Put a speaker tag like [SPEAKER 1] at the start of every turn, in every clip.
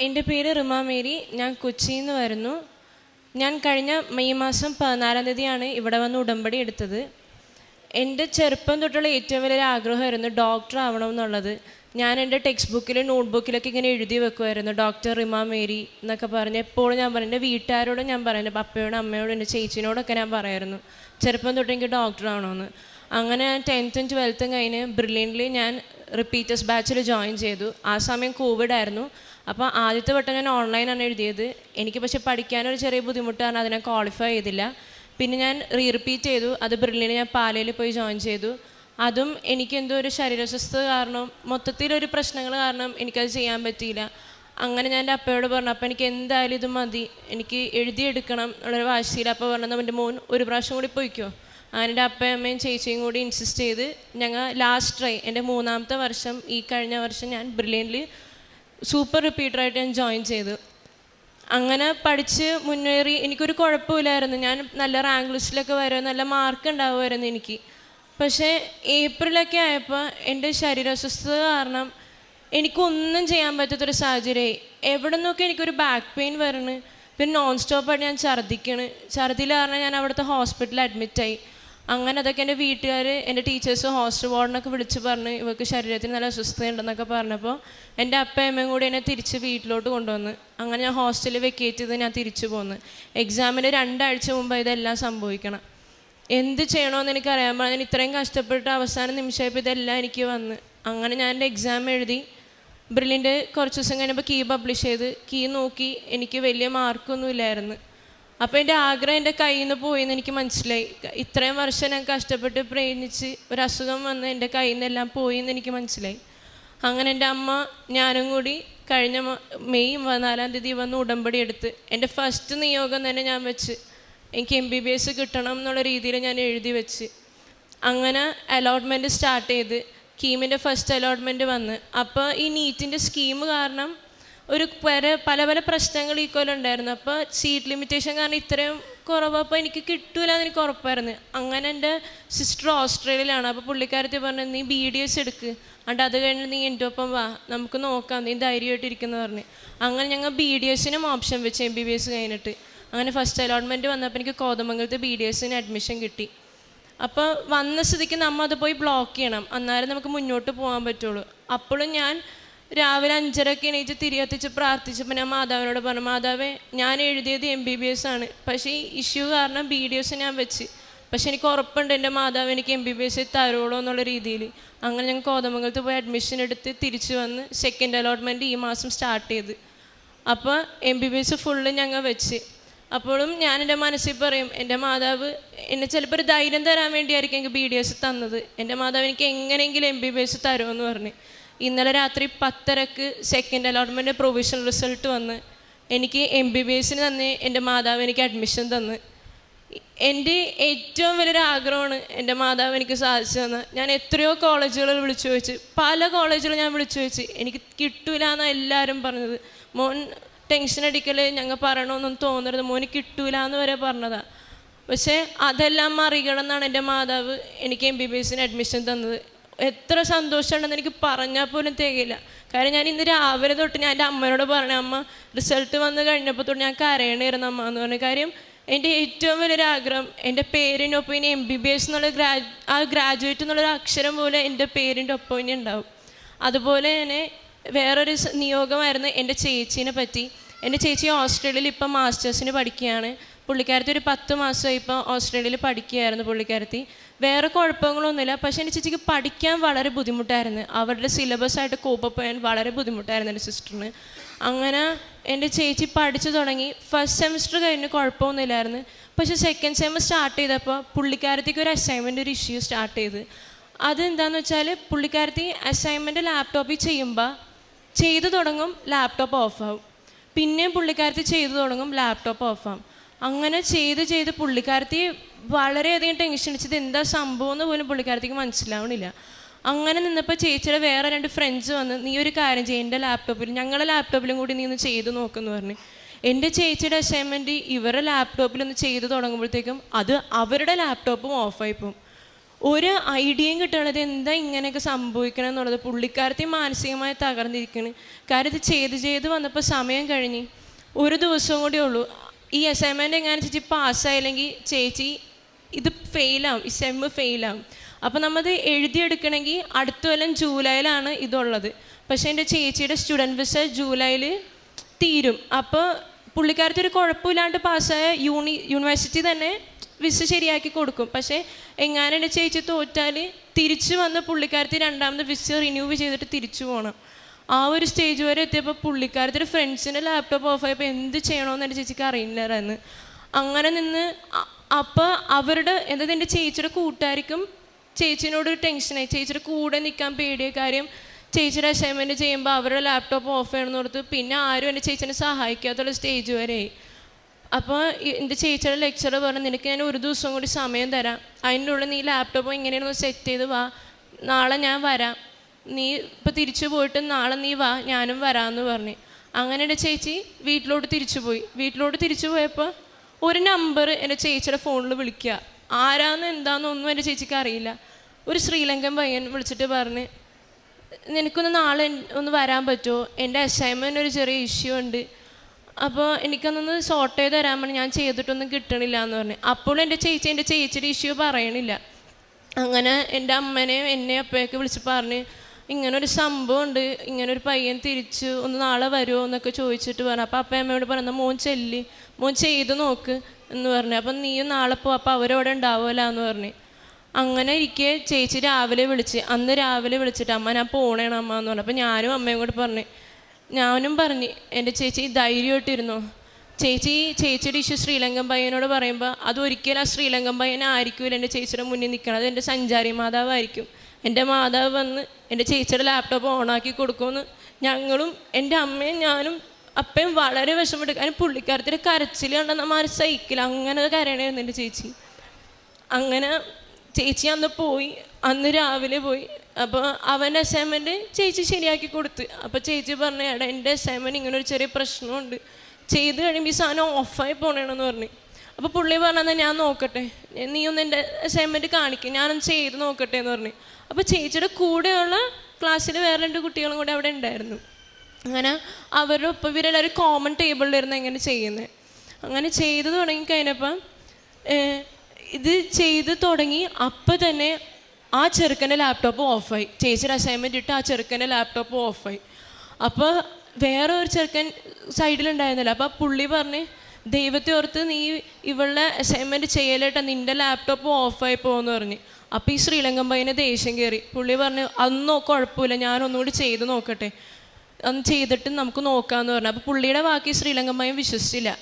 [SPEAKER 1] എന്റെ പേര് റിമ മേരി. ഞാൻ കൊച്ചിയിൽ നിന്ന് വരുന്നു. ഞാൻ കഴിഞ്ഞ മെയ് മാസം പതിനാലാം തീയതിയാണ് ഇവിടെ വന്ന് ഉടമ്പടി എടുത്തത്. എന്റെ ചെറുപ്പം തൊട്ടുള്ള ഏറ്റവും വലിയൊരു ആഗ്രഹമായിരുന്നു ഡോക്ടർ ആവണം എന്നുള്ളത്. ഞാൻ എന്റെ ടെക്സ്റ്റ് ബുക്കിൽ നോട്ട് ബുക്കിലൊക്കെ ഇങ്ങനെ എഴുതി വെക്കുമായിരുന്നു. ഡോക്ടർ റിമ മേരി എന്നൊക്കെ പറഞ്ഞ് എപ്പോഴും ഞാൻ പറഞ്ഞു എന്റെ വീട്ടുകാരോടും ഞാൻ പറയുന്നത് പപ്പയോടും അമ്മയോടും എന്റെ ചേച്ചിനോടൊക്കെ ഞാൻ പറയായിരുന്നു. ചെറുപ്പം തൊട്ട് എനിക്ക് ഡോക്ടർ ആവണമെന്ന്. അങ്ങനെ ഞാൻ ടെൻത്തും ട്വൽത്തും കഴിഞ്ഞ് ബ്രില്യന്റിൽ ഞാൻ റിപ്പീറ്റേഴ്സ് ബാച്ചിൽ ജോയിൻ ചെയ്തു. ആ സമയം കോവിഡ് ആയിരുന്നു. അപ്പോൾ ആദ്യത്തെ വട്ടം ഞാൻ ഓൺലൈനാണ് എഴുതിയത്. എനിക്ക് പക്ഷേ പഠിക്കാനൊരു ചെറിയ ബുദ്ധിമുട്ടാണ് അതിനെ ക്വാളിഫൈ ചെയ്തില്ല. പിന്നെ ഞാൻ റീ റിപ്പീറ്റ് ചെയ്തു. അത് ബ്രില്ലിന് ഞാൻ പാലയിൽ പോയി ജോയിൻ ചെയ്തു. അതും എനിക്കെന്തോ ഒരു ശരീരസ്വസ്ഥത കാരണം മൊത്തത്തിലൊരു പ്രശ്നങ്ങൾ കാരണം എനിക്കത് ചെയ്യാൻ പറ്റിയില്ല. അങ്ങനെ ഞാൻ എന്റെ അപ്പയോട് പറഞ്ഞു അപ്പം എനിക്ക് എന്തായാലും ഇത് മതി. എനിക്ക് എഴുതിയെടുക്കണം എന്നുള്ളൊരു വാശിയിൽ അപ്പോൾ പറഞ്ഞത് എന്റെ മോൻ ഒരു പ്രാവശ്യം കൂടി പോയിക്കോ. അങ്ങനെ എന്റെ അപ്പയും അമ്മയും ചേച്ചിയും കൂടി ഇൻസിസ്റ്റ് ചെയ്ത് ഞങ്ങൾ ലാസ്റ്റ് ട്രൈ എന്റെ മൂന്നാമത്തെ വർഷം ഈ കഴിഞ്ഞ വർഷം ഞാൻ ബ്രില്യന്റിൽ സൂപ്പർ റിപ്പീറ്ററായിട്ട് ഞാൻ ജോയിൻ ചെയ്തു. അങ്ങനെ പഠിച്ച് മുന്നേറി എനിക്കൊരു കുഴപ്പമില്ലായിരുന്നു. ഞാൻ നല്ല റാങ്ക് ലിസ്റ്റിലൊക്കെ വരും നല്ല മാർക്ക് ഉണ്ടാവുമായിരുന്നു എനിക്ക്. പക്ഷേ ഏപ്രിലൊക്കെ ആയപ്പോൾ എന്റെ ശരീരാസ്വസ്ഥത കാരണം എനിക്കൊന്നും ചെയ്യാൻ പറ്റാത്തൊരു സാഹചര്യമായി. എവിടെ നിന്നൊക്കെ എനിക്കൊരു ബാക്ക് പെയിൻ വരണ് പിന്നെ നോൺ സ്റ്റോപ്പായിട്ട് ഞാൻ ഛർദ്ദിക്കണ്. ഛർദ്ദിയിൽ കാരണം ഞാൻ അവിടുത്തെ ഹോസ്പിറ്റലിൽ അഡ്മിറ്റായി അങ്ങനെ അതൊക്കെ എന്റെ വീട്ടുകാർ എന്റെ ടീച്ചേഴ്സ് ഹോസ്റ്റൽ വാർഡിനൊക്കെ വിളിച്ച് പറഞ്ഞ് ഇവർക്ക് ശരീരത്തിന് നല്ല അസ്വസ്ഥതയുണ്ടെന്നൊക്കെ പറഞ്ഞപ്പോൾ എന്റെ അപ്പയും അമ്മയും കൂടി എന്നെ തിരിച്ച് വീട്ടിലോട്ട് കൊണ്ടുവന്ന് അങ്ങനെ ഞാൻ ഹോസ്റ്റലിൽ വെക്കേറ്റ് ചെയ്ത് ഞാൻ തിരിച്ചു പോന്ന്. എക്സാമിന് രണ്ടാഴ്ച മുമ്പ് ഇതെല്ലാം സംഭവിക്കണം. എന്ത് ചെയ്യണമെന്ന് എനിക്കറിയാൻ പാടില്ല. ഞാൻ ഇത്രയും കഷ്ടപ്പെട്ട് അവസാന നിമിഷമായപ്പോൾ ഇതെല്ലാം എനിക്ക് വന്ന്. അങ്ങനെ ഞാൻ എന്റെ എക്സാം എഴുതി. ബ്രില്ലിന്റെ കുറച്ച് ദിവസം കഴിഞ്ഞപ്പോൾ കീ പബ്ലിഷ് ചെയ്ത്. കീ നോക്കി. എനിക്ക് വലിയ മാർക്കൊന്നും ഇല്ലായിരുന്നു. അപ്പോൾ എന്റെ ആഗ്രഹം എന്റെ കയ്യിൽ നിന്ന് പോയിന്ന് എനിക്ക് മനസ്സിലായി. ഇത്രയും വർഷം ഞാൻ കഷ്ടപ്പെട്ട് പ്രയത്നിച്ച് ഒരു അസുഖം വന്ന് എന്റെ കയ്യിൽ നിന്നെല്ലാം പോയെന്ന് എനിക്ക് മനസ്സിലായി. അങ്ങനെ എന്റെ അമ്മ ഞാനും കൂടി കഴിഞ്ഞ മെയ് പതിനാലാം തീയതി വന്ന് ഉടമ്പടി എടുത്ത് എന്റെ ഫസ്റ്റ് നിയോഗം തന്നെ ഞാൻ വെച്ച്. എനിക്ക് എം ബി ബി എസ് കിട്ടണം എന്നുള്ള രീതിയിൽ ഞാൻ എഴുതി വെച്ച്. അങ്ങനെ അലോട്ട്മെന്റ് സ്റ്റാർട്ട് ചെയ്ത് കീമിന്റെ ഫസ്റ്റ് അലോട്ട്മെന്റ് വന്ന്. അപ്പോൾ ഈ നീറ്റിന്റെ സ്കീം കാരണം ഒരു പല പല പല പ്രശ്നങ്ങൾ ഈ കൊല്ലം ഉണ്ടായിരുന്നു. അപ്പോൾ സീറ്റ് ലിമിറ്റേഷൻ കാരണം ഇത്രയും കുറവ് അപ്പോൾ എനിക്ക് കിട്ടൂല എന്ന് എനിക്ക് ഉറപ്പായിരുന്നു. അങ്ങനെ എന്റെ സിസ്റ്റർ ഓസ്ട്രേലിയയിലാണ്. അപ്പോൾ പുള്ളിക്കാരത്തി പറഞ്ഞു നീ ബി ഡി എസ് എടുക്ക്. അണ്ട് അത് കഴിഞ്ഞ് നീ എന്റെ ഒപ്പം വാ. നമുക്ക് നോക്കാം. നീ ധൈര്യമായിട്ടിരിക്കുന്നു പറഞ്ഞ്. അങ്ങനെ ഞങ്ങൾ ബി ഡി എസിനും ഓപ്ഷൻ വെച്ച് എം ബി ബി എസ് കഴിഞ്ഞിട്ട്. അങ്ങനെ ഫസ്റ്റ് അലോട്ട്മെന്റ് വന്നപ്പോൾ എനിക്ക് കോതമംഗലത്ത് ബി ഡി എസിന് അഡ്മിഷൻ കിട്ടി. അപ്പോൾ വന്ന സ്ഥിതിക്ക് നമ്മൾ അത് പോയി ബ്ലോക്ക് ചെയ്യണം. അന്നേരം നമുക്ക് മുന്നോട്ട് പോകാൻ പറ്റുള്ളൂ. അപ്പോഴും ഞാൻ രാവിലെ അഞ്ചരക്ക് എണീറ്റ് തിരികത്തിച്ച് പ്രാർത്ഥിച്ചപ്പോൾ ഞാൻ മാതാവിനോട് പറഞ്ഞു മാതാവേ ഞാൻ എഴുതിയത് എം ബി ബി എസ് ആണ്. പക്ഷേ ഈ ഇഷ്യൂ കാരണം ബി ഡി എസ് ഞാൻ വെച്ച്. പക്ഷെ എനിക്ക് ഉറപ്പുണ്ട് എന്റെ മാതാവ് എനിക്ക് എം ബി ബി എസ് തരുള്ളൂ എന്നുള്ള രീതിയിൽ. അങ്ങനെ ഞങ്ങൾ കോതമംഗലത്ത് പോയി അഡ്മിഷൻ എടുത്ത് തിരിച്ചു വന്ന് സെക്കൻഡ് അലോട്ട്മെന്റ് ഈ മാസം സ്റ്റാർട്ട് ചെയ്ത്. അപ്പോൾ M B B S full ഞങ്ങൾ വെച്ച്. അപ്പോഴും ഞാൻ എന്റെ മനസ്സിൽ പറയും എന്റെ മാതാവ് എന്നെ ചിലപ്പോൾ ഒരു ധൈര്യം തരാൻ വേണ്ടിയായിരിക്കും എനിക്ക് ബി ഡി എസ് തന്നത്. എന്റെ മാതാവ് എനിക്ക് എങ്ങനെയെങ്കിലും എം ബി ബി എസ് തരുമെന്ന് പറഞ്ഞ്. ഇന്നലെ രാത്രി പത്തരക്ക് സെക്കൻഡ് അലോട്ട്മെന്റ് പ്രൊവിഷണൽ റിസൾട്ട് വന്ന് എനിക്ക് എം ബി ബി എസിന് തന്നെ എന്റെ മാതാവ് എനിക്ക് അഡ്മിഷൻ തന്ന്. എന്റെ ഏറ്റവും വലിയൊരു ആഗ്രഹമാണ് എന്റെ മാതാവ് എനിക്ക് സാധിച്ചു തന്ന്. ഞാൻ എത്രയോ കോളേജുകളിൽ വിളിച്ചു ചോദിച്ച്. പല കോളേജുകളും ഞാൻ വിളിച്ചു ചോദിച്ച്. എനിക്ക് കിട്ടൂല എന്നാണ് എല്ലാവരും പറഞ്ഞത്. മോൻ ടെൻഷൻ അടിക്കൽ ഞങ്ങൾ പറയണമെന്നൊന്നും തോന്നരുത്. മോന് കിട്ടൂല എന്ന് വരെ പറഞ്ഞതാണ് പക്ഷേ അതെല്ലാം മറികടന്നാണ് എന്റെ മാതാവ് എനിക്ക് എം ബി ബി എസിന് അഡ്മിഷൻ തന്നത്. എത്ര സന്തോഷമുണ്ടെന്ന് എനിക്ക് പറഞ്ഞാൽ പോലും തികയില്ല. കാരണം ഞാൻ ഇന്ന് രാവിലെ തൊട്ട് ഞാൻ എന്റെ അമ്മയോട് പറഞ്ഞ അമ്മ റിസൾട്ട് വന്ന് കഴിഞ്ഞപ്പോൾ തൊട്ട് ഞാൻ കരയണമായിരുന്നു അമ്മ എന്ന് പറഞ്ഞ. കാര്യം എന്റെ ഏറ്റവും വലിയൊരു ആഗ്രഹം എന്റെ ഒപ്പം ഇനി എം ബി ബി എസ് എന്നുള്ള ഗ്രാ ആ ഗ്രാജുവേറ്റ് എന്നുള്ളൊരു അക്ഷരം പോലെ എന്റെ പേരിന്റെ ഒപ്പം ഇനി ഉണ്ടാവും. അതുപോലെ തന്നെ വേറൊരു നിയോഗമായിരുന്നു എന്റെ ചേച്ചീനെ പറ്റി. എന്റെ ചേച്ചി ഓസ്ട്രേലിയയിൽ ഇപ്പം മാസ്റ്റേഴ്സിന് പഠിക്കുകയാണ്. പുള്ളിക്കാരത്തി ഒരു പത്ത് മാസമായി ഇപ്പോൾ ഓസ്ട്രേലിയയിൽ പഠിക്കുകയായിരുന്നു പുള്ളിക്കാരത്തി. വേറെ കുഴപ്പങ്ങളൊന്നുമില്ല. പക്ഷെ എന്റെ ചേച്ചിക്ക് പഠിക്കാൻ വളരെ ബുദ്ധിമുട്ടായിരുന്നു. അവരുടെ സിലബസായിട്ട് കോപ്പപ്പ് ചെയ്യാൻ വളരെ ബുദ്ധിമുട്ടായിരുന്നു എന്റെ സിസ്റ്ററിന് അങ്ങനെ എന്റെ ചേച്ചി പഠിച്ചു തുടങ്ങി. ഫസ്റ്റ് സെമിസ്റ്റർ കഴിഞ്ഞ് കുഴപ്പമൊന്നുമില്ലായിരുന്നു. പക്ഷെ സെക്കൻഡ് സെമ്മ് സ്റ്റാർട്ട് ചെയ്തപ്പോൾ പുള്ളിക്കാരത്തേക്ക് ഒരു അസൈൻമെന്റ് ഒരു ഇഷ്യൂ സ്റ്റാർട്ട് ചെയ്ത്. അതെന്താന്ന് വെച്ചാൽ പുള്ളിക്കാരത്തി അസൈൻമെന്റ് ലാപ്ടോപ്പിൽ ചെയ്യുമ്പോൾ ചെയ്തു തുടങ്ങും ലാപ്ടോപ്പ് ഓഫാവും പിന്നെയും പുള്ളിക്കാരത്തി ചെയ്തു തുടങ്ങും ലാപ്ടോപ്പ് ഓഫാവും അങ്ങനെ ചെയ്ത് ചെയ്ത് പുള്ളിക്കാരത്തി വളരെയധികം ടെൻഷൻ അടിച്ചത് എന്താ സംഭവം എന്ന് പോലും പുള്ളിക്കാരത്തേക്ക് മനസ്സിലാവണില്ല. അങ്ങനെ നിന്നപ്പോൾ ചേച്ചിയുടെ വേറെ രണ്ട് ഫ്രണ്ട്സ് വന്ന് നീ ഒരു കാര്യം ചെയ്യും എന്റെ ലാപ്ടോപ്പിൽ ഞങ്ങളുടെ ലാപ്ടോപ്പിലും കൂടി നീ ഒന്ന് ചെയ്ത് നോക്കുമെന്ന് പറഞ്ഞു. എന്റെ ചേച്ചിയുടെ അസൈൻമെന്റ് ഇവരുടെ ലാപ്ടോപ്പിലൊന്ന് ചെയ്ത് തുടങ്ങുമ്പോഴത്തേക്കും അത് അവരുടെ ലാപ്ടോപ്പും ഓഫായി പോകും ഒരു ഐഡിയയും കിട്ടണത് എന്താ ഇങ്ങനെയൊക്കെ സംഭവിക്കണം എന്നുള്ളത്. പുള്ളിക്കാരത്തെ മാനസികമായി തകർന്നിരിക്കുന്നു കാര്യം ഇത് ചെയ്ത് ചെയ്ത് വന്നപ്പോൾ സമയം കഴിഞ്ഞ് ഒരു ദിവസം കൂടി ഉള്ളൂ. ഈ അസൈൻമെന്റ് എങ്ങനെ ചേച്ചി പാസ്സായില്ലെങ്കിൽ ചേച്ചി ഇത് ഫെയിലാവും ഈ സെമ്മ് ഫെയിലാവും അപ്പോൾ നമ്മത് എഴുതിയെടുക്കണമെങ്കിൽ അടുത്ത കൊല്ലം ജൂലൈയിലാണ് ഇതുള്ളത്. പക്ഷേ എന്റെ ചേച്ചിയുടെ സ്റ്റുഡന്റ് വിസ ജൂലൈയിൽ തീരും. അപ്പോൾ പുള്ളിക്കാരത്തെ ഒരു കുഴപ്പമില്ലാണ്ട് പാസ്സായ യൂണി യൂണിവേഴ്സിറ്റി തന്നെ വിസ ശരിയാക്കി കൊടുക്കും. പക്ഷേ എങ്ങാനും എന്റെ ചേച്ചി തോറ്റാൽ തിരിച്ചു വന്ന് പുള്ളിക്കാരത്തി രണ്ടാമത് വിസ റിന്യൂ ചെയ്തിട്ട് തിരിച്ചു പോകണം ആ ഒരു സ്റ്റേജ് വരെ എത്തിയപ്പോൾ പുള്ളിക്കാരത്തിന്റെ ഫ്രണ്ട്സിന്റെ ലാപ്ടോപ്പ് ഓഫ് ആയപ്പോൾ എന്ത് ചെയ്യണമെന്ന് എന്റെ ചേച്ചിക്ക് അറിയില്ലായിരുന്നു. അങ്ങനെ നിന്ന് അപ്പോൾ അവരുടെ എന്താ എന്റെ ചേച്ചിയുടെ കൂട്ടുകാർക്കും ചേച്ചിനോട് ഒരു ടെൻഷനായി ചേച്ചിയുടെ കൂടെ നിൽക്കാൻ പേടിയ കാര്യം ചേച്ചിയുടെ അസൈൻമെന്റ് ചെയ്യുമ്പോൾ അവരുടെ ലാപ്ടോപ്പ് ഓഫ് ചെയ്യണമെന്ന് ഓർത്ത് പിന്നെ ആരും എന്റെ ചേച്ചിനെ സഹായിക്കാത്തുള്ള സ്റ്റേജ് വരെയായി അപ്പോൾ എന്റെ ചേച്ചിയുടെ ലെക്ചർ പറഞ്ഞു നിനക്ക് ഞാൻ ഒരു ദിവസം കൂടി സമയം തരാം. അതിന്റെ ഉള്ളിൽ നീ ലാപ്ടോപ്പ് ഇങ്ങനെയൊന്ന് സെറ്റ് ചെയ്ത് വാ. നാളെ ഞാൻ വരാം. നീ ഇപ്പോൾ തിരിച്ചു പോയിട്ട് നാളെ നീ വാ ഞാനും വരാമെന്ന് പറഞ്ഞു. അങ്ങനെ എന്റെ ചേച്ചി വീട്ടിലോട്ട് തിരിച്ചു പോയി. വീട്ടിലോട്ട് തിരിച്ചു പോയപ്പോൾ ഒരു നമ്പർ എന്റെ ചേച്ചിയുടെ ഫോണിൽ വിളിക്കുക ആരാന്ന്? എന്താണെന്നൊന്നും എന്റെ ചേച്ചിക്ക് അറിയില്ല. ഒരു ശ്രീലങ്കൻ പയ്യൻ വിളിച്ചിട്ട് പറഞ്ഞ് നിനക്കൊന്ന് നാളെ ഒന്ന് വരാൻ പറ്റുമോ എന്റെ അസൈൻമെന്റ് ഒരു ചെറിയ ഇഷ്യൂ ഉണ്ട്. അപ്പോൾ എനിക്കൊന്നൊന്ന് ഷോർട്ട് ചെയ്ത് തരാൻ പറഞ്ഞു. ഞാൻ ചെയ്തിട്ടൊന്നും കിട്ടണില്ല എന്ന് പറഞ്ഞു. അപ്പോൾ എന്റെ ചേച്ചി എന്റെ ചേച്ചിയുടെ ഇഷ്യൂ പറയണില്ല. അങ്ങനെ എന്റെ അമ്മനെയും എന്നെ അപ്പയൊക്കെ വിളിച്ച് പറഞ്ഞ് ഇങ്ങനെ ഒരു സംഭവം ഉണ്ട് ഇങ്ങനൊരു പയ്യൻ തിരിച്ചു ഒന്ന് നാളെ വരുമോ എന്നൊക്കെ ചോദിച്ചിട്ട് പറഞ്ഞു. അപ്പോൾ അപ്പം അമ്മയോട് പറഞ്ഞു മോൻ ചെല്ലി. മോൻ ചെയ്ത് നോക്ക് എന്ന് പറഞ്ഞു. അപ്പം നീയും നാളെ പോ അപ്പോൾ അവരവിടെ ഉണ്ടാവുമല്ലോ എന്ന് പറഞ്ഞു. അങ്ങനെ ഇരിക്കെ ചേച്ചി രാവിലെ വിളിച്ച് അന്ന് രാവിലെ വിളിച്ചിട്ട് അമ്മ ഞാൻ പോണേണ് അമ്മ എന്ന് പറഞ്ഞു. അപ്പോൾ ഞാനും അമ്മയും കൂടെ പറഞ്ഞു. ഞാനും പറഞ്ഞു എന്റെ ചേച്ചി ധൈര്യമായിട്ടിരുന്നു? ചേച്ചി ചേച്ചിയുടെ ഇഷ്യൂ ശ്രീലങ്കൻ പയ്യനോട് പറയുമ്പോൾ അതൊരിക്കലും ആ ശ്രീലങ്കൻ പയ്യനായിരിക്കില്ല എന്റെ ചേച്ചിയുടെ മുന്നിൽ നിൽക്കണം അത് എന്റെ സഞ്ചാരി മാതാവായിരിക്കും. എന്റെ മാതാവ് വന്ന് എന്റെ ചേച്ചിയുടെ ലാപ്ടോപ്പ് ഓണാക്കി കൊടുക്കുമെന്ന് ഞങ്ങളും എന്റെ അമ്മയും ഞാനും അപ്പയും വളരെ വിഷമപ്പെട്ട് കാരണം പുള്ളിക്കാരത്തിന്റെ കരച്ചിൽ കണ്ടെന്ന മാറി സൈക്കിൾ അങ്ങനെ കരയണമായിരുന്നു എന്റെ ചേച്ചി. അങ്ങനെ ചേച്ചി അന്ന് പോയി അന്ന് രാവിലെ പോയി. അപ്പോൾ അവന്റെ അസൈൻമെന്റ് ചേച്ചി ശരിയാക്കി കൊടുത്ത്. അപ്പോൾ ചേച്ചി പറഞ്ഞു എടാ എന്റെ അസൈൻമെന്റ് ഇങ്ങനെ ഒരു ചെറിയ പ്രശ്നമുണ്ട്. ചെയ്ത് കഴിയുമ്പോൾ ഈ സാധനം ഓഫായി പോണേണെന്ന് പറഞ്ഞു. അപ്പോൾ പുള്ളി പറഞ്ഞാൽ ഞാൻ നോക്കട്ടെ. നീ ഒന്ന് എന്റെ അസൈൻമെന്റ് കാണിക്കും. ഞാനൊന്ന് ചെയ്ത് നോക്കട്ടെ എന്ന് പറഞ്ഞു. അപ്പോൾ ചേച്ചിയുടെ കൂടെയുള്ള ക്ലാസ്സിൽ വേറെ രണ്ട് കുട്ടികളും കൂടെ അവിടെ ഉണ്ടായിരുന്നു. അങ്ങനെ അവരുടെ ഒപ്പം ഇവരെല്ലാവരും കോമൺ ടേബിളിലിരുന്ന് എങ്ങനെ ചെയ്യുന്നത് അങ്ങനെ ചെയ്ത് തുടങ്ങി കഴിഞ്ഞപ്പം ഇത് ചെയ്ത് തുടങ്ങി അപ്പം തന്നെ ആ ചെറുക്കന്റെ ലാപ്ടോപ്പ് ഓഫായി ചേച്ചിയുടെ അസൈൻമെന്റ് ഇട്ട് ആ ചെറുക്കന്റെ ലാപ്ടോപ്പ് ഓഫായി അപ്പോൾ വേറെ ഒരു ചെറുക്കൻ സൈഡിലുണ്ടായിരുന്നില്ല അപ്പോൾ പുള്ളി പറഞ്ഞ് ദൈവത്തെ ഓർത്ത് നീ ഇവളുടെ അസൈൻമെന്റ് ചെയ്യലേട്ടാ നിന്റെ ലാപ്ടോപ്പ് ഓഫായി പോകുമെന്ന് പറഞ്ഞ്. അപ്പോൾ ഈ ശ്രീലങ്കൻ പയ്യനെ ദേഷ്യം കയറി പുള്ളി പറഞ്ഞു അതൊന്നും കുഴപ്പമില്ല ഞാനൊന്നുകൂടി ചെയ്ത് നോക്കട്ടെ. അന്ന് ചെയ്തിട്ട് നമുക്ക് നോക്കാമെന്ന് പറഞ്ഞു. അപ്പോൾ പുള്ളിയുടെ ബാക്കി ശ്രീലങ്കൻ പയ്യൻ വിശ്വസിച്ചില്ല.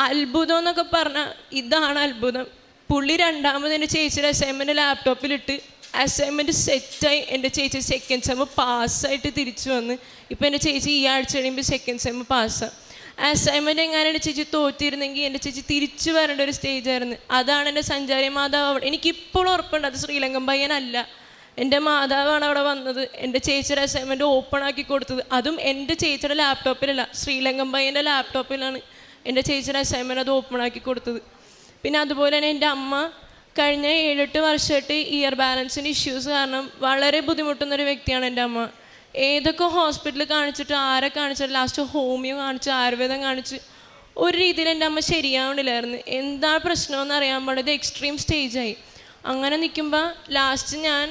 [SPEAKER 1] അത്ഭുതം എന്നൊക്കെ പറഞ്ഞാൽ ഇതാണ് അത്ഭുതം. പുള്ളി രണ്ടാമത് എന്റെ ചേച്ചിയുടെ അസൈൻമെന്റ് ലാപ്ടോപ്പിലിട്ട് അസൈൻമെന്റ് സെറ്റായി എന്റെ ചേച്ചി സെക്കൻഡ് സെമ്മ് പാസ്സായിട്ട് തിരിച്ചു വന്ന്. ഇപ്പോൾ എന്റെ ചേച്ചി ഈ ആഴ്ച കഴിയുമ്പോൾ സെക്കൻഡ് സെമ്മ് പാസ്സാണ് അസൈൻമെന്റ് എങ്ങാനും ചേച്ചി തോറ്റിരുന്നെങ്കിൽ എന്റെ ചേച്ചി തിരിച്ചു വരേണ്ട ഒരു സ്റ്റേജായിരുന്നു അതാണ് എന്റെ സഞ്ചാരി മാതാവ് അവിടെ. എനിക്കിപ്പോഴും ഉറപ്പുണ്ട് അത് ശ്രീലങ്കൻ പയ്യനല്ല. എന്റെ മാതാവാണ് അവിടെ വന്നത്. എന്റെ ചേച്ചിയുടെ അസൈൻമെന്റ് ഓപ്പൺ ആക്കി കൊടുത്തത്. അതും എന്റെ ചേച്ചിയുടെ ലാപ്ടോപ്പിലല്ല ശ്രീലങ്കൻ പയ്യന്റെ ലാപ്ടോപ്പിലാണ് എന്റെ ചേച്ചിയുടെ അസൈൻമെന്റ് അത് ഓപ്പൺ ആക്കി കൊടുത്തത്. പിന്നെ അതുപോലെ തന്നെ എന്റെ അമ്മ കഴിഞ്ഞ ഏഴെട്ട് വർഷമായിട്ട് ഇയർ ബാലൻസിന്റെ ഇഷ്യൂസ് കാരണം വളരെ ബുദ്ധിമുട്ടുന്ന ഒരു വ്യക്തിയാണ് എന്റെ അമ്മ. ഏതൊക്കെ ഹോസ്പിറ്റലിൽ കാണിച്ചിട്ട് ആരെ കാണിച്ചിട്ട് ലാസ്റ്റ് ഹോമിയോ കാണിച്ച് ആയുർവേദം കാണിച്ച് ഒരു രീതിയിൽ എന്റെ അമ്മ ശരിയാവണില്ലായിരുന്നു. എന്താ പ്രശ്നമെന്ന് അറിയാൻ പാടില്ല. എക്സ്ട്രീം സ്റ്റേജായി അങ്ങനെ നിൽക്കുമ്പോൾ ലാസ്റ്റ് ഞാൻ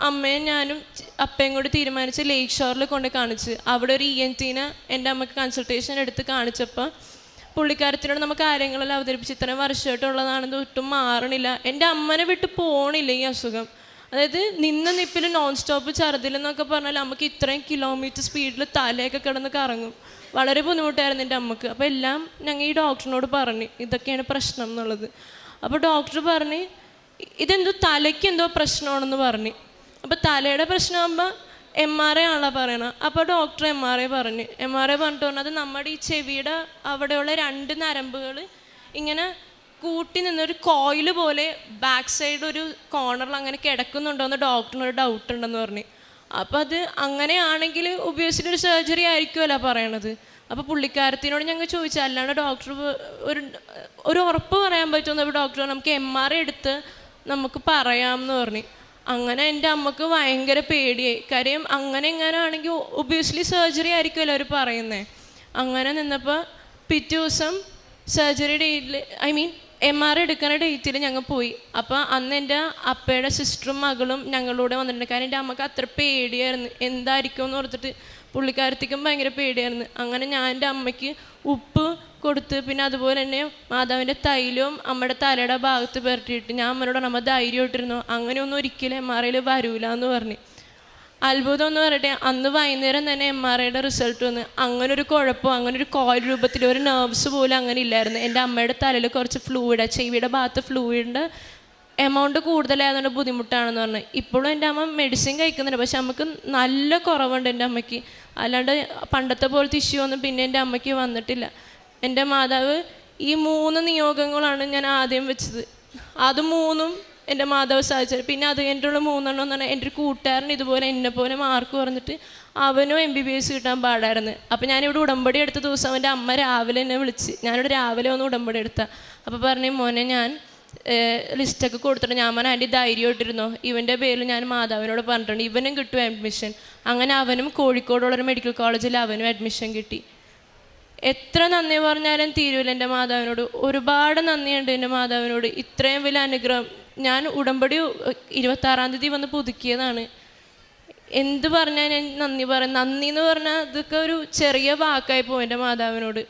[SPEAKER 1] അമ്മയും ഞാനും അപ്പയും കൂടി തീരുമാനിച്ച് ലേക്ക് ഷോറിൽ കൊണ്ട് കാണിച്ച്. അവിടെ ഒരു ഇ എൻ ടീനെ എന്റെ അമ്മയ്ക്ക് കൺസൾട്ടേഷൻ എടുത്ത് കാണിച്ചപ്പോൾ പുള്ളിക്കാരത്തിനോട് നമുക്ക് കാര്യങ്ങളെല്ലാം അവതരിപ്പിച്ച് ഇത്രയും വർഷമായിട്ടുള്ളതാണെന്ന് ഒട്ടും മാറണില്ല. എന്റെ അമ്മനെ വിട്ട് പോണില്ല ഈ അസുഖം. അതായത് നിന്ന നിപ്പിൽ നോൺ സ്റ്റോപ്പ് ഛർദിലെന്നൊക്കെ പറഞ്ഞാൽ നമുക്ക് ഇത്രയും കിലോമീറ്റർ സ്പീഡിൽ തലയൊക്കെ കിടന്ന് കറങ്ങും. വളരെ ബുദ്ധിമുട്ടായിരുന്നു എന്റെ അമ്മയ്ക്ക്. അപ്പോൾ എല്ലാം ഞങ്ങൾ ഈ ഡോക്ടറിനോട് പറഞ്ഞു ഇതൊക്കെയാണ് പ്രശ്നം എന്നുള്ളത്. അപ്പോൾ ഡോക്ടർ പറഞ്ഞ് ഇതെന്തോ തലയ്ക്ക് എന്തോ പ്രശ്നമാണെന്ന് പറഞ്ഞു. അപ്പോൾ തലയുടെ പ്രശ്നമാകുമ്പോൾ എം ആർ ഐ ആണല്ലോ പറയണത് അപ്പോൾ ഡോക്ടർ എം ആർ ഐ പറഞ്ഞു. എം ആർ ഐ പറഞ്ഞിട്ട് പറഞ്ഞത് നമ്മുടെ ഈ ചെവിയുടെ അവിടെയുള്ള രണ്ട് നരമ്പുകൾ ഇങ്ങനെ കൂട്ടി നിന്നൊരു കോയിൽ പോലെ ബാക്ക് സൈഡ് ഒരു കോർണറിൽ അങ്ങനെ കിടക്കുന്നുണ്ടോ എന്ന് ഡോക്ടറിന് ഒരു ഡൗട്ട് ഉണ്ടെന്ന് പറഞ്ഞു. അപ്പോൾ അത് അങ്ങനെയാണെങ്കിൽ ഉപയോഗിച്ചിട്ടൊരു സർജറി ആയിരിക്കുമല്ലോ പറയണത്. അപ്പോൾ പുള്ളിക്കാരത്തിനോട് ഞങ്ങൾ ചോദിച്ചു. അല്ലാണ്ട് ഡോക്ടർ ഒരു ഒരു ഉറപ്പ് പറയാൻ പറ്റുമെന്ന് ഡോക്ടർ നമുക്ക് എം ആർ എടുത്ത് നമുക്ക് പറയാം എന്ന് പറഞ്ഞു. അങ്ങനെ എന്റെ അമ്മയ്ക്ക് ഭയങ്കര പേടിയായി. കാര്യം അങ്ങനെ എങ്ങനെയാണെങ്കിൽ ഒബിയസ്ലി സർജറി ആയിരിക്കുമല്ലോ അവർ പറയുന്നത് അങ്ങനെ നിന്നപ്പോൾ പിറ്റേ ദിവസം സർജറി ഡേറ്റിൽ ഐ മീൻ എം ആർ എടുക്കുന്ന ഡേറ്റിൽ ഞങ്ങൾ പോയി. അപ്പോൾ അന്ന് എന്റെ അപ്പയുടെ സിസ്റ്ററും മകളും ഞങ്ങളൂടെ വന്നിട്ടുണ്ട്. കാരണം എന്റെ അമ്മയ്ക്ക് അത്ര പേടിയായിരുന്നു. എന്തായിരിക്കും എന്ന് ഓർത്തിട്ട് പുള്ളിക്കാരത്തേക്കും ഭയങ്കര പേടിയായിരുന്നു. അങ്ങനെ ഞാൻ എന്റെ അമ്മയ്ക്ക് ഉപ്പ് കൊടുത്ത് പിന്നെ അതുപോലെ തന്നെ മാതാവിന്റെ തൈലവും അമ്മയുടെ തലയുടെ ഭാഗത്ത് പുരട്ടിയിട്ട് ഞാൻ അമ്മയോട് അമ്മ ഇട്ടിരുന്നു അങ്ങനെയൊന്നും ഒരിക്കലും എം ആർ ഐയിൽ വരൂല എന്ന് പറഞ്ഞു. അത്ഭുതം എന്ന് പറയട്ടെ അന്ന് വൈകുന്നേരം തന്നെ എം ആർ ഐയുടെ റിസൾട്ട് വന്ന് അങ്ങനെ ഒരു കുഴപ്പം അങ്ങനെ ഒരു കോയിൽ രൂപത്തിൽ ഒരു നെർവ്സ് പോലും അങ്ങനെ ഇല്ലായിരുന്നു. എന്റെ അമ്മയുടെ തലയിൽ കുറച്ച് ഫ്ലൂയിഡ് ചെവിയുടെ ഭാഗത്ത് ഫ്ലൂയിഡിന്റെ എമൗണ്ട് കൂടുതലായതുകൊണ്ട് ബുദ്ധിമുട്ടാണെന്ന് പറഞ്ഞു. ഇപ്പോഴും എന്റെ അമ്മ മെഡിസിൻ കഴിക്കുന്നുണ്ട്. പക്ഷെ നമുക്ക് നല്ല കുറവുണ്ട് എന്റെ അമ്മയ്ക്ക്. അല്ലാണ്ട് പണ്ടത്തെ പോലത്തെ ഇഷ്യൂ ഒന്നും പിന്നെ എന്റെ അമ്മയ്ക്ക് വന്നിട്ടില്ല. എന്റെ മാതാവ് ഈ മൂന്ന് നിയോഗങ്ങളാണ് ഞാൻ ആദ്യം വെച്ചത്. അത് മൂന്നും എന്റെ മാതാവ് സാധിച്ചത് പിന്നെ അത് കഴിഞ്ഞിട്ടുള്ള മൂന്നെണ്ണം എന്ന് പറഞ്ഞാൽ എന്റെ ഒരു കൂട്ടുകാരൻ ഇതുപോലെ എന്നെ പോലെ മാർക്ക് പറഞ്ഞിട്ട് അവനും എം ബി ബി എസ് കിട്ടാൻ പാടായിരുന്നു. അപ്പോൾ ഞാനിവിടെ ഉടമ്പടി എടുത്ത ദിവസം അവന്റെ അമ്മ രാവിലെ എന്നെ വിളിച്ച്. ഞാനിവിടെ രാവിലെ വന്ന് ഉടമ്പടി എടുത്ത. അപ്പോൾ പറഞ്ഞു മോനെ ഞാൻ ലിസ്റ്റൊക്കെ കൊടുത്തിട്ട് ഞാൻ പറഞ്ഞ ആന്റി ധൈര്യമായിട്ടിരുന്നോ ഇവന്റെ പേരിൽ ഞാൻ മാതാവിനോട് പറഞ്ഞിട്ടുണ്ട്. ഇവനും കിട്ടും അഡ്മിഷൻ അങ്ങനെ അവനും കോഴിക്കോടുള്ളൊരു മെഡിക്കൽ കോളേജിൽ അവനും അഡ്മിഷൻ കിട്ടി. എത്ര നന്ദി പറഞ്ഞാലും തീരുവില്ല എന്റെ മാതാവിനോട്. ഒരുപാട് നന്ദിയുണ്ട് എന്റെ മാതാവിനോട്. ഇത്രയും വലിയ അനുഗ്രഹം. ഞാൻ ഉടമ്പടി ഇരുപത്താറാം തീയതി വന്ന് പുതുക്കിയതാണ്. എന്ത് പറഞ്ഞാൽ ഞാൻ നന്ദി പറയാം. നന്ദി എന്ന് പറഞ്ഞാൽ ഇതൊക്കെ ഒരു ചെറിയ വാക്കായി പോകും എന്റെ മാതാവിനോട്.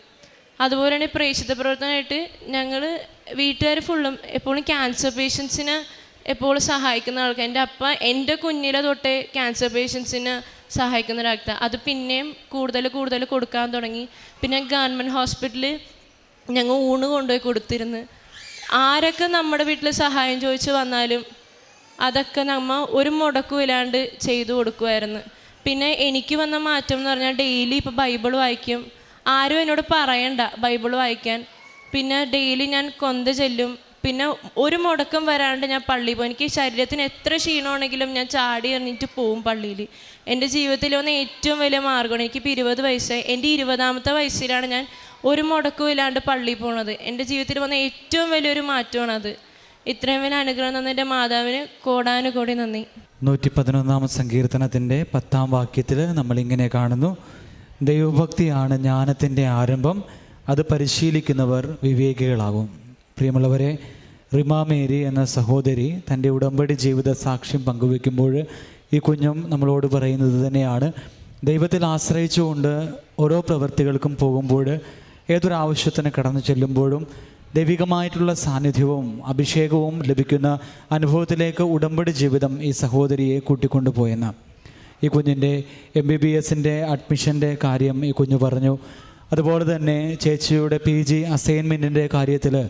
[SPEAKER 1] അതുപോലെ തന്നെ പ്രേക്ഷിത പ്രവർത്തനമായിട്ട് ഞങ്ങൾ വീട്ടുകാർ ഫുള്ളും എപ്പോഴും ക്യാൻസർ പേഷ്യൻസിനെ എപ്പോഴും സഹായിക്കുന്ന ആൾക്കാർ എന്റെ അപ്പ എന്റെ കുഞ്ഞിലെ തൊട്ടേ ക്യാൻസർ പേഷ്യൻസിനെ സഹായിക്കുന്ന ഒരാൾക്കാർ അത് പിന്നെയും കൂടുതൽ കൂടുതൽ കൊടുക്കാൻ തുടങ്ങി. പിന്നെ ഗവൺമെന്റ് ഹോസ്പിറ്റലിൽ ഞങ്ങൾ ഊണ് കൊണ്ടുപോയി കൊടുത്തിരുന്നു. ആരൊക്കെ നമ്മുടെ വീട്ടിൽ സഹായം ചോദിച്ചു വന്നാലും അതൊക്കെ നമ്മൾ ഒരു മുടക്കും ഇല്ലാണ്ട് ചെയ്തു കൊടുക്കുമായിരുന്നു പിന്നെ എനിക്ക് വന്ന മാറ്റം എന്ന് പറഞ്ഞാൽ ഡെയിലി ഇപ്പോൾ ബൈബിൾ വായിക്കും. ആരും എന്നോട് പറയണ്ട ബൈബിൾ വായിക്കാൻ. പിന്നെ ഡെയിലി ഞാൻ കൊന്ത ചെല്ലും. പിന്നെ ഒരു മുടക്കം വരാണ്ട് ഞാൻ പള്ളിയിൽ പോകും എനിക്ക് ശരീരത്തിന് എത്ര ക്ഷീണമാണെങ്കിലും ഞാൻ ചാടി എറിഞ്ഞിട്ട് പോവും പള്ളിയിൽ. എന്റെ ജീവിതത്തിൽ വന്ന ഏറ്റവും വലിയ മാർഗമാണ്. എനിക്കിപ്പോൾ ഇരുപത് വയസ്സായി. എന്റെ ഇരുപതാമത്തെ വയസ്സിലാണ് ഞാൻ ഒരു മുടക്കവും ഇല്ലാണ്ട് പള്ളിയിൽ പോണത്. എന്റെ ജീവിതത്തിൽ വന്ന ഏറ്റവും വലിയൊരു മാറ്റമാണത്. ഇത്രയും വലിയ അനുഗ്രഹം തന്ന എന്റെ മാതാവിന് കോടാനുകോടി നന്ദി.
[SPEAKER 2] നൂറ്റി പതിനൊന്നാം സങ്കീർത്തനത്തിന്റെ പത്താം വാക്യത്തിൽ നമ്മളിങ്ങനെ കാണുന്നു. ദൈവഭക്തിയാണ് ജ്ഞാനത്തിന്റെ ആരംഭം. അത് പരിശീലിക്കുന്നവർ വിവേകികളാകും. പ്രിയമുള്ളവരെ റിമ മേരി എന്ന സഹോദരി തന്റെ ഉടമ്പടി ജീവിത സാക്ഷ്യം പങ്കുവെക്കുമ്പോൾ ഈ കുഞ്ഞും നമ്മളോട് പറയുന്നത് തന്നെയാണ്. ദൈവത്തിൽ ആശ്രയിച്ചുകൊണ്ട് ഓരോ പ്രവൃത്തികൾക്കും പോകുമ്പോൾ ഏതൊരാവശ്യത്തിന് കടന്നു ചെല്ലുമ്പോഴും ദൈവികമായിട്ടുള്ള സാന്നിധ്യവും അഭിഷേകവും ലഭിക്കുന്ന അനുഭവത്തിലേക്ക് ഉടമ്പടി ജീവിതം ഈ സഹോദരിയെ കൂട്ടിക്കൊണ്ടുപോയെന്ന് ഈ കുഞ്ഞിന്റെ എം ബി ബി എസിന്റെ അഡ്മിഷന്റെ കാര്യം ഈ കുഞ്ഞു പറഞ്ഞു. അതുപോലെ തന്നെ ചേച്ചിയുടെ പി ജി അസൈൻമെന്റിന്റെ കാര്യത്തിൽ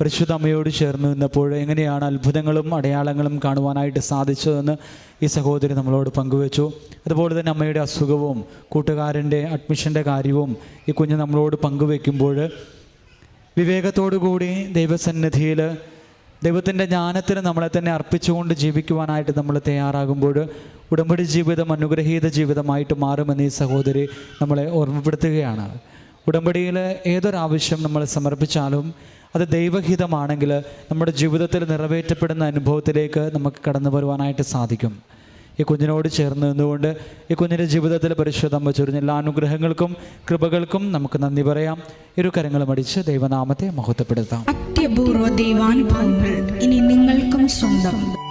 [SPEAKER 2] പരിശുദ്ധ അമ്മയോട് ചേർന്ന് നിന്നപ്പോൾ എങ്ങനെയാണ് അത്ഭുതങ്ങളും അടയാളങ്ങളും കാണുവാനായിട്ട് സാധിച്ചതെന്ന് ഈ സഹോദരി നമ്മളോട് പങ്കുവച്ചു. അതുപോലെ തന്നെ അമ്മയുടെ അസുഖവും കൂട്ടുകാരന്റെ അഡ്മിഷന്റെ കാര്യവും ഈ കുഞ്ഞ് നമ്മളോട് പങ്കുവെക്കുമ്പോൾ വിവേകത്തോടുകൂടി ദൈവസന്നിധിയിൽ ദൈവത്തിന്റെ ജ്ഞാനത്തിന് നമ്മളെ തന്നെ അർപ്പിച്ചുകൊണ്ട് ജീവിക്കുവാനായിട്ട് നമ്മൾ തയ്യാറാകുമ്പോൾ ഉടമ്പടി ജീവിതം അനുഗ്രഹീത ജീവിതമായിട്ട് മാറുമെന്ന് ഈ സഹോദരി നമ്മളെ ഓർമ്മപ്പെടുത്തുകയാണ്. ഉടമ്പടിയിൽ ഏതൊരാവശ്യം നമ്മൾ സമർപ്പിച്ചാലും അത് ദൈവഹിതമാണെങ്കിൽ നമ്മുടെ ജീവിതത്തിൽ നിറവേറ്റപ്പെടുന്ന അനുഭവത്തിലേക്ക് നമുക്ക് കടന്നു വരുവാനായിട്ട് സാധിക്കും. ഈ കുഞ്ഞിനോട് ചേർന്ന് നിന്നുകൊണ്ട് ഈ കുഞ്ഞിന്റെ ജീവിതത്തിൽ പരിശുദ്ധമ്മ ചൊരിഞ്ഞ എല്ലാ അനുഗ്രഹങ്ങൾക്കും കൃപകൾക്കും നമുക്ക് നന്ദി പറയാം. ഇരു കരങ്ങളും അടിച്ച് ദൈവനാമത്തെ മഹത്വപ്പെടുത്താം.
[SPEAKER 3] അത്യപൂർവ ദൈവാനുഭവങ്ങൾ ഇനി നിങ്ങൾക്കും സ്വന്തം.